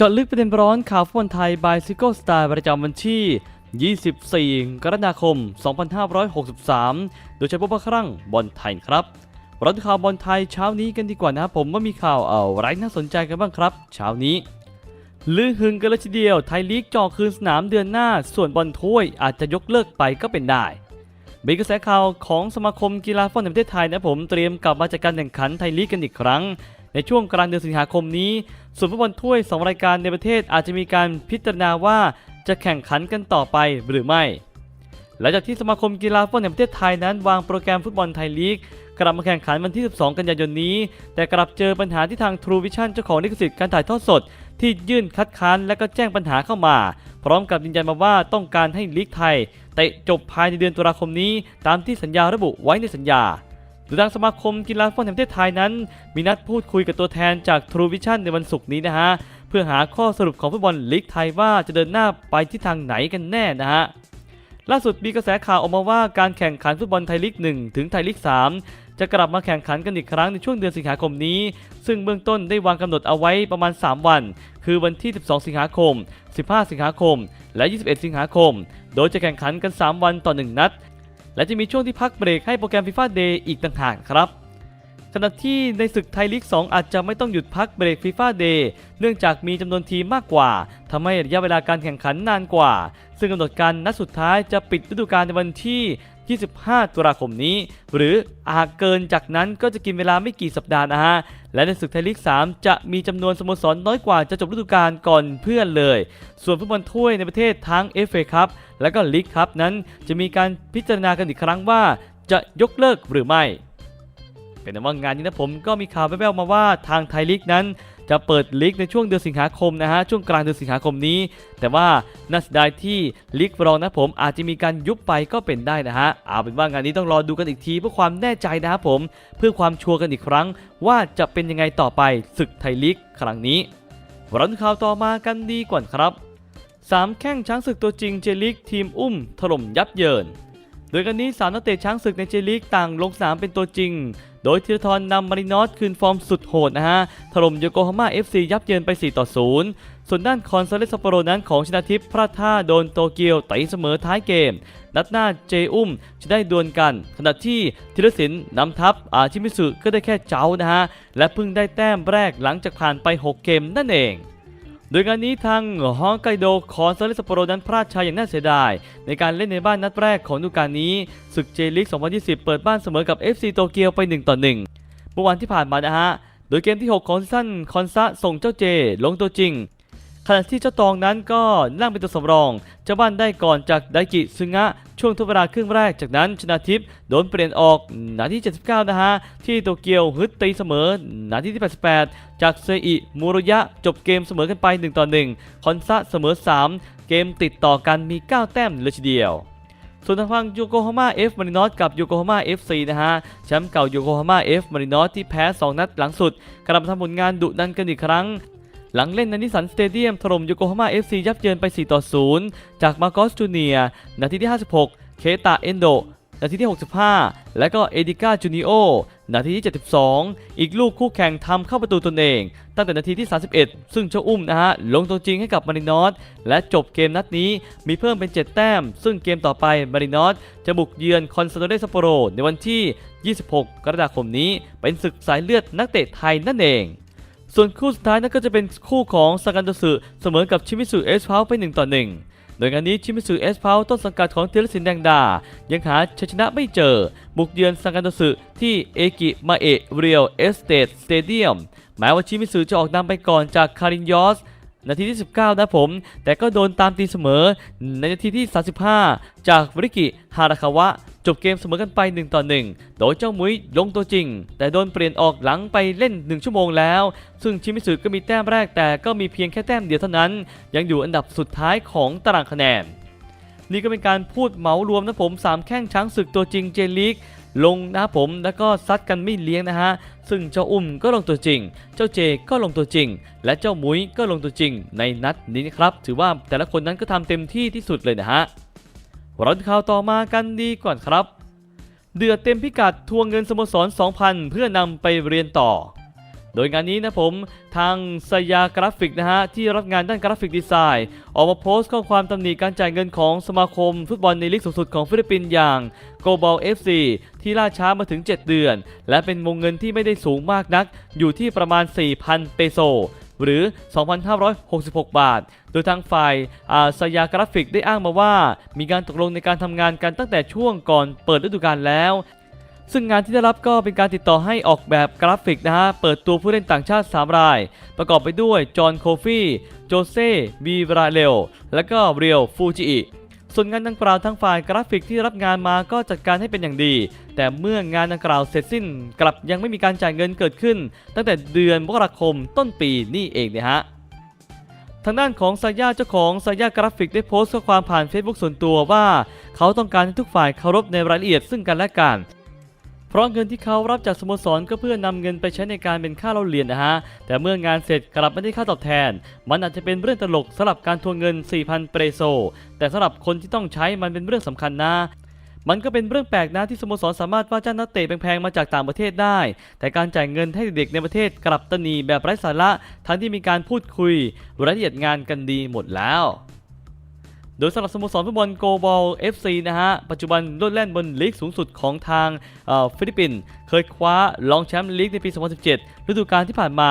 จาะลึกประเด็นร้อนข่าวฟุตบอลไทยบายซิโก้สไตล์ประจำวันที่ 24 กรกฎาคม 2563 โดยใช้พบว่าครั้งบอลไทยครับราดูข่าวบอลไทยเช้านี้กันดีกว่านะครับผมว่ามีข่าวอะไรน่าสนใจกันบ้างครับ เช้านี้ลือหึงกันเลยทีเดียวไทยลีกจ่อคืนสนามเดือนหน้า ส่วนบอลถ้วยอาจจะยกเลิกไปก็เป็นได้มีกระแสข่าวของสมาคมกีฬาฟุตบอลแห่งประเทศไทยนะผมเตรียมกลับมาจัดการแข่งขันไทยลีกกันอีกครั้ง ในช่วงกลางเดือนสิงหาคมนี้ ส่วนฟุตบอลถ้วย 2 รายการในประเทศอาจจะมีการพิจารณาว่าจะแข่งขันกันต่อไปหรือไม่ หลังจากที่สมาคมกีฬาฟุตบอลแห่งประเทศไทยนั้น วางโปรแกรมฟุตบอลไทยลีกกลับมาแข่งขันวันที่ 12 กันยายนนี้ แต่กลับเจอปัญหาที่ทาง True Vision เจ้าของลิขสิทธิ์การถ่ายทอดสด ที่ยื่นคัดค้านและก็แจ้งปัญหาเข้ามา พร้อมกับยืนยันมาว่าต้องการให้ลีกไทยเตะจบภายในเดือนตุลาคมนี้ ตามที่สัญญาระบุไว้ในสัญญา โดยทางสมาคมกีฬาฟุตบอลแห่งประเทศไทยนั้น มีนัดพูดคุยกับตัวแทนจาก True Vision ในวันศุกร์นี้นะฮะ เพื่อหาข้อสรุปของฟุตบอลลีกไทยว่าจะเดินหน้าไปที่ทางไหนกันแน่นะฮะล่าสุดมีกระแสข่าวออกมาว่าการแข่งขันฟุตบอลไทยลีก 1 ถึงไทยลีก 3 จะกลับมาแข่งขันกันอีกครั้งในช่วงเดือนสิงหาคมนี้ ซึ่งเบื้องต้นได้วางกำหนดเอาไว้ประมาณ 3 วัน คือวันที่ 12 สิงหาคม 15 สิงหาคม และ 21 สิงหาคม โดยจะแข่งขันกัน 3 วันต่อ 1 นัด และจะมีช่วงที่พักเบรกให้โปรแกรมฟีฟ่าเดย์อีกต่างหากครับขณะที่ในศึกไทยลีก 2 อาจจะไม่ต้องหยุดพักเบรกฟีฟ่าเดย์เนื่องจากมีจำนวนทีมมากกว่า ทำให้ระยะเวลาการแข่งขันนานกว่า ซึ่งกำหนดการนัดสุดท้ายจะปิดฤดูกาลในวันที่ 25 ตุลาคมนี้ หรือหากเกินจากนั้นก็จะกินเวลาไม่กี่สัปดาห์นะฮะ และในศึกไทยลีก 3 จะมีจำนวนสโมสรน้อยกว่าจะจบฤดูกาลก่อนเพื่อนเลย ส่วนฟุตบอลถ้วยในประเทศทั้ง FA ครับและก็ลีกครับนั้นจะมีการพิจารณากันอีกครั้งว่า จะยกเลิกหรือไม่ เป็นว่างานนี้นะผมก็มีข่าวแว่วๆมาว่าทางไทยลีกนั้น จะเปิดลีกในช่วงเดือนสิงหาคมนะฮะช่วงกลางเดือนสิงหาคมนี้ แต่ว่าน่าเสียดายที่ลีกรองนะผมอาจจะมีการยุบไปก็เป็นได้นะฮะเอาเป็นว่างานนี้ต้องรอดูกันอีกทีเพื่อความแน่ใจนะครับผม เพื่อความชัวร์กันอีกครั้ง ว่าจะเป็นยังไงต่อไปศึกไทยลีกครั้งนี้รันข่าวต่อมากันดีกว่าครับสามแข้งช้างศึกตัวจริงเจลิกทีมอุ้มถล่มยับเยิน โดยกันนี้สามนักเตะช้างศึกในเจลีกต่างลงสนามเป็นตัวจริง โดยธีรทรนำมารินอสคืนฟอร์มสุดโหดนะฮะ ถล่มโยโกฮาม่า FC ยับเยินไป 4 ต่อ 0 ส่วนด้านคอนซาเลสซัปโปโรนั้นของชนาทิพย์พลาดท่าโดนโตเกียวตีเสมอท้ายเกม นัดหน้าเจอุ้มจะได้ดวลกัน ขณะที่ธีรศิลป์นำทัพอาชิมิสุก็ได้แค่เจ้านะฮะ และเพิ่งได้แต้มแรกหลังจากผ่านไป 6 เกมนั่นเอง โดยการนี้ทางฮอกไกโดคอนซาเลสซัปโปโรนั้นพลาดชัยอย่างน่าเสียดาย ในการเล่นในบ้านนัดแรกของฤดูกาลนี้ศึกเจลิก 2020 เปิดบ้านเสมอกับ FC โตเกียวไป 1 ต่อ 1 เมื่อวันที่ผ่านมานะฮะ โดยเกมที่ 6 ของซีซั่นคอนซะส่งเจ้าเจ ลงตัวจริง ขณะที่เจ้าตองนั้นก็นั่งเป็นตัวสำรองเจ้าบ้านได้ก่อนจากไดกิซึงะช่วงทดเวลาครึ่งแรกจากนั้นชนะทิพย์โดนเปลี่ยนออกนาที 79 นะฮะ ที่โตเกียวฮึดตีเสมอนาทีที่ 88 จากเซอิมูโรยะจบเกมเสมอกันไป 1 ต่อ 1 คอนซะเสมอ 3 เกมติดต่อกันมี 9 แต้มเลยทีเดียวส่วนทางฝั่งโยโกฮาม่าเอฟมารินอสกับโยโกฮาม่าเอฟซีนะฮะ แชมป์เก่าโยโกฮาม่าเอฟมารินอสที่แพ้ 2 นัดหลังสุดกลับมาทำผลงานดุดันกันอีกครั้ง หลังเล่นในนิสันสเตเดียมถล่มโยโกฮาม่าเอฟซียับเยินไป 4 ต่อ 0 จากมาโกสจูเนียนาทีที่ 56 เคตาเอนโด นาทีที่ 65 และก็เอดิก้าจูนิโอ นาทีที่ 72 อีกลูกคู่แข่งทำเข้าประตูตนเอง ตั้งแต่นาทีที่ 31 ซึ่งเจ้าอุ้มนะฮะ ลงตัวจริงให้กับมารินอสและจบเกมนัดนี้มีเพิ่มเป็น 7 แต้ม ซึ่งเกมต่อไปมารินอสจะบุกเยือนคอนซาโดเรซัปโปโรในวันที่ 26 กรกฎาคมนี้เป็นศึกสายเลือดนักเตะไทยนั่นเอง ส่วนคู่สุดท้ายนั่นก็จะเป็นคู่ของซากันโตสึเสมอกับชิมิสุเอสพาวไป1ต่อ1โดยงานนี้ชิมิสุเอสพาวต้นสังกัดของเทเลสินแดงดา ยังหาชัยชนะไม่เจอ บุกเยือนซากันโตสึที่เอกิมาเอะเรียลเอสเตดสเตเดียมแม้ว่าชิมิสุจะออกนำไปก่อนจากคารินยอส นาทีที่ 19 นะผม แต่ก็โดนตามตีเสมอ ในนาทีที่ 35 จากริกิฮาราคาวะ จบเกมเสมอกันไป 1 ต่อ 1 โดยเจ้ามุ้ยลงตัวจริง แต่โดนเปลี่ยนออกหลังไปเล่น 1 ชั่วโมงแล้ว ซึ่งชิมิสุก็มีแต้มแรกแต่ก็มีเพียงแค่แต้มเดียวเท่านั้น ยังอยู่อันดับสุดท้ายของตารางคะแนน นี่ก็เป็นการพูดเหมารวมนะผม 3 แข้งช้างศึกตัวจริงเจลีก ลงนะครับผมแล้วก็ซัดกันไม่เลี้ยงนะฮะซึ่งเจ้าอุ้มก็ลงตัวจริง เจ้าเจก็ลงตัวจริง และเจ้ามุ้ยก็ลงตัวจริง ในนัดนี้นะครับ ถือว่าแต่ละคนนั้นก็ทำเต็มที่ที่สุดเลยนะฮะเราข่าวต่อมากันดีก่อนครับ เดือดเต็มพิกัดทวงเงินสโมสร 2,000 เพื่อนำไปเรียนต่อ โดยงานนี้นะผมทางสยากราฟิกนะฮะที่รับงานด้านกราฟิกดีไซน์ ออกมาโพสต์ข้อความตำหนิการจ่ายเงินของสมาคมฟุตบอลในลีกสูงสุดของฟิลิปปินส์อย่าง g o b a l FC ที่ล่าช้ามาถึง 7 เดือน และเป็นวงเงินที่ไม่ได้สูงมากนัก อยู่ที่ประมาณ 4,000 เปโซหรือ 2,566 บาท โดยทางฝ่ายอาสยากราฟิกได้อ้างมาว่า มีการตกลงในการทำงานกันตั้งแต่ช่วงก่อนเปิดฤดูกาลแล้ว ซึ่งงานที่ได้รับก็เป็นการติดต่อให้ออกแบบกราฟิกนะฮะ เปิดตัวผู้เล่นต่างชาติ 3 ราย ประกอบไปด้วย จอห์นโคฟี่ โจเซ่บีบราเลลและก็เรียวฟูจิอิส่วนงานดังกล่าวทางฝ่ายกราฟิกที่รับงานมาก็จัดการให้เป็นอย่างดี แต่เมื่องานดังกล่าวเสร็จสิ้น กลับยังไม่มีการจ่ายเงินเกิดขึ้น ตั้งแต่เดือนมกราคมต้นปีนี่เองเนี่ยฮะทางด้านของซาย่าเจ้าของซาย่ากราฟิกได้โพสต์ข้อความผ่าน Facebook ส่วนตัวว่า เขาต้องการให้ทุกฝ่ายเคารพในรายละเอียดซึ่งกันและกัน เพราะเงินที่เขารับจากสโมสรก็เพื่อนำเงินไปใช้ในการเป็นค่าเล่าเรียนนะฮะ แต่เมื่องานเสร็จกลับไม่ได้ค่าตอบแทน มันอาจจะเป็นเรื่องตลกสำหรับการทวงเงิน 4,000 เปโซ แต่สำหรับคนที่ต้องใช้มันเป็นเรื่องสำคัญนะมันก็เป็นเรื่องแปลกนะที่สโมสรสามารถว่าจ้างนักเตะแพงๆมาจากต่างประเทศได้ แต่การจ่ายเงินให้เด็กในประเทศกลับตนีแบบไร้สาระทั้งที่มีการพูดคุยรายละเอียดงานกันดีหมดแล้ว โดยสำหรับสโมสรฟุตบอลโกบอล FC นะฮะ ปัจจุบันลดแล่นบนลีกสูงสุดของทางฟิลิปปินส์เคยคว้ารองแชมป์ลีกในปี 2017 ฤดูกาลที่ผ่านมา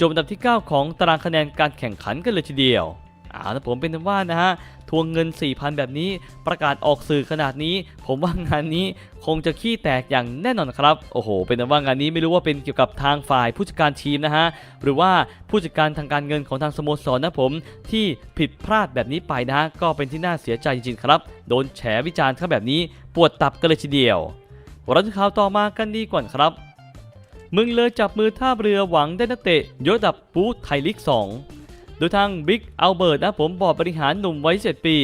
จบอันดับที่ 9 ของตารางคะแนนการแข่งขันกันเลยทีเดียว เอานะผมเป็นว่านะฮะทวงเงิน 4,000 แบบนี้ประกาศออกสื่อขนาดนี้ ผมว่างานนี้คงจะขี้แตกอย่างแน่นอนครับ โอ้โห เป็นว่างานนี้ไม่รู้ว่าเป็นเกี่ยวกับทางฝ่ายผู้จัดการทีมนะฮะ หรือว่าผู้จัดการทางการเงินของทางสโมสรนะผม ที่ผิดพลาดแบบนี้ไปนะฮะก็เป็นที่น่าเสียใจจริงๆครับ โดนแฉวิจารณ์ครับแบบนี้ปวดตับกันเลยทีเดียวราจะข่าวต่อมากันดีก่อนครับมึงเลยจับมือท่าเรือหวังได้นักเตะยกระดับปูไทยลีก2 ดยทางบิ๊กอัลเบิร์ตนะผมบอร์ดบริหารหนุ่มวัย7ปี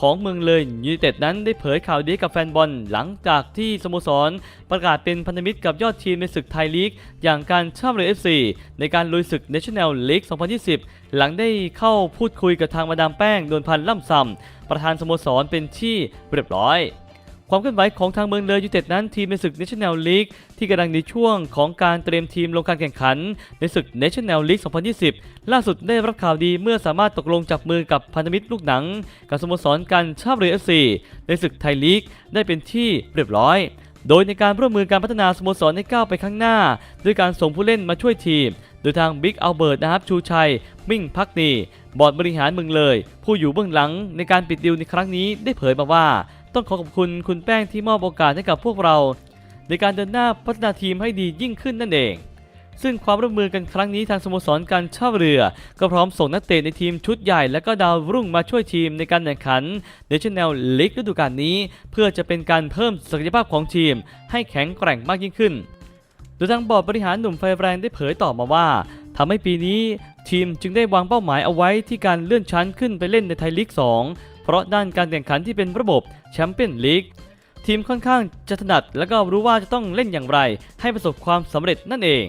ของเมืองเลยยูไนเต็ดนั้นได้เผยข่าวดีกับแฟนบอลหลังจากที่สโมสร ประกาศเป็นพันธมิตรกับยอดทีมในศึกไทยลีก อย่างการช่าเรือ FC ในการลุยศึก National League 2020 หลังได้เข้าพูดคุยกับทางมาดามแป้ง นวลพันธ์ล่ำซำประธานสโมสรเป็นที่เรียบร้อย ความเคลื่อนไหวของทางเมืองเลยยูเต็ดนั้นทีมในศึก National League ที่กำลังในช่วงของการเตรียมทีมลงการแข่งขัน ในศึก National League 2020 ล่าสุดได้รับข่าวดีเมื่อสามารถตกลงจับมือกับพันธมิตรลูกหนัง กับสโมสรการช่าเรือ FC ในศึกไทยลีกได้เป็นที่เรียบร้อย โดยในการร่วมมือการพัฒนาสโมสรให้ก้าวไปข้างหน้า ด้วยการส่งผู้เล่นมาช่วยทีม โดยทางบิ๊กอัลเบิร์ตนะครับชูชัย มิ่งพักดีบอร์ดบริหารเมืองเลย ผู้อยู่เบื้องหลังในการปิดดีลในครั้งนี้ได้เผยมาว่า ต้องขอขอบคุณคุณแป้งที่มอบโอกาสให้กับพวกเรา ในการเดินหน้าพัฒนาทีมให้ดียิ่งขึ้นนั่นเอง ซึ่งความร่วมมือกันครั้งนี้ทางสโมสรการเช่าเรือ ก็พร้อมส่งนักเตะในทีมชุดใหญ่ และก็ดาวรุ่งมาช่วยทีมในการแข่งขัน National League ฤดูกาลนี้ เพื่อจะเป็นการเพิ่มศักยภาพของทีม ให้แข็งแกร่งมากยิ่งขึ้นโดยทางบอร์ดบริหารหนุ่มไฟแรงได้เผยต่อมาว่าทำให้ปีนี้ทีมจึงได้วางเป้าหมายเอาไว้ที่การเลื่อนชั้นขึ้นไปเล่นในไทยลีก 2 เพราะด้านการแข่งขันที่เป็นระบบแชมเปี้ยนลีกทีมค่อนข้างจะถนัดและก็รู้ว่าจะต้องเล่นอย่างไร ให้ประสบความสำเร็จนั่นเอง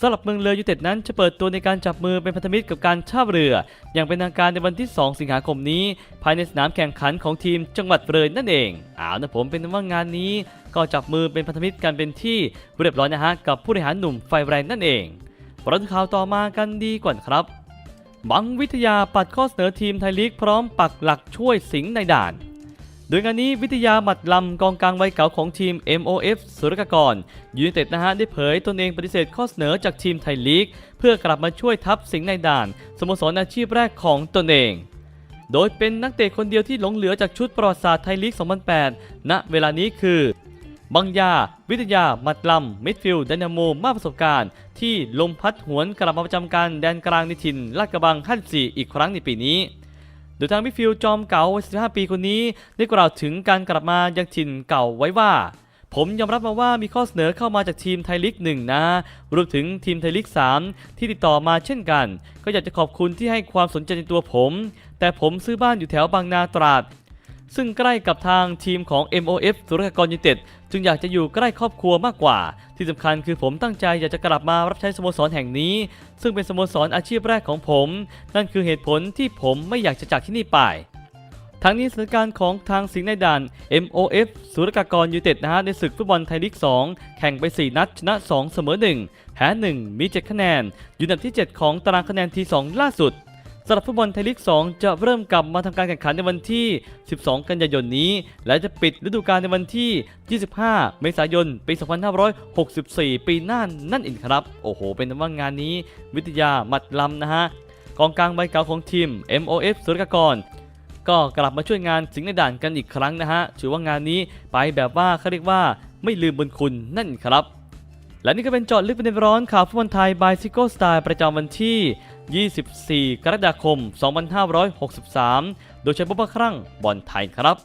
สำหรับเมืองเลยยูเต็ดนั้นจะเปิดตัวในการจับมือเป็นพันธมิตรกับการท่าเรือ อย่างเป็นทางการในวันที่ 2 สิงหาคมนี้ ภายในสนามแข่งขันของทีมจังหวัดเลยนั่นเองอ้าวนะผมเป็นว่างานนี้ ก็จับมือเป็นพันธมิตรกันเป็นที่เรียบร้อยนะฮะกับผู้บริหารหนุ่มไฟแรงนั่นเองเราดูข่าวต่อมากันดีก่อนครับ บังวิทยาปัดข้อเสนอทีมไทยลีกพร้อมปักหลักช่วยสิงห์ในด่าน โดยงานนี้วิทยาหมัดลำกองกลางวัยเก่าของทีม MOF สุรกากรยูไนเต็ดนะฮะได้เผยตนเองปฏิเสธข้อเสนอจากทีมไทยลีก เพื่อกลับมาช่วยทัพสิงห์ในด่าน สโมสรอาชีพแรกของตนเอง โดยเป็นนักเตะคนเดียวที่หลงเหลือจากชุดประวัติศาสตร์ไทยลีก 2008 ณ เวลานี้คือ บังยา วิทยา มัดลำ มิดฟิลด์ไดนาโมมากประสบการณ์ ที่ลมพัดหวนกลับมาประจำการแดนกลางในถิ่นลาดกระบังขั้นสี่อีกครั้งในปีนี้โดยทางมิดฟิลด์จอมเก่าวัย15 ปีคนนี้ ได้กล่าวถึงการกลับมายังถิ่นเก่าไว้ว่า ผมยอมรับมาว่ามีข้อเสนอเข้ามาจากทีมไทยลีกหนึ่งนะ รวมถึงทีมไทยลีก 3 ที่ติดต่อมาเช่นกัน ก็อยากจะขอบคุณที่ให้ความสนใจในตัวผม แต่ผมซื้อบ้านอยู่แถวบางนาตราด ซึ่งใกล้กับทางทีมของ MOF สุรกากรยูเต็ดจึงอยากจะอยู่ใกล้ครอบครัวมากกว่า ที่สำคัญคือผมตั้งใจอยากจะกลับมารับใช้สโมสรแห่งนี้ ซึ่งเป็นสโมสรอาชีพแรกของผม นั่นคือเหตุผลที่ผมไม่อยากจะจากที่นี่ไปทั้งนี้สถานการณ์ของทางสิงห์ในด่าน MOF สุรกากรยูเต็ดนะฮะในศึกฟุตบอลไทยลีก 2 แข่งไป 4 นัดชนะ 2 เสมอ 1 แพ้ 1 มี 7 คะแนน อยู่อันดับที่ 7 ของตารางคะแนนที 2 ล่าสุด สำหรับฟุตบอลไทยลีก 2 จะเริ่มกลับมาทำการแข่งขันในวันที่ 12 กันยายนนี้ และจะปิดฤดูกาลในวันที่ 25 เมษายน ปี 2564 ปีหน้านั่นเองครับ โอ้โห เป็นว่างานนี้ วิทยามัดลำนะฮะกองกลางใบเก่าของทีม MOF สุรกกรก็กลับมาช่วยงานสิงห์ในด่านกันอีกครั้งนะฮะถือว่างานนี้ไปแบบว่าเขาเรียกว่าไม่ลืมบุญคุณนั่นครับ และนี่ก็เป็นจอดลึกประเด็นร้อนข่าวฟุตบอลไทยบายซิโก้สไตล์ประจำวันที่ 24 กรกฎาคม 2563 โดยใช้บุพครั่งบอลไทยครับ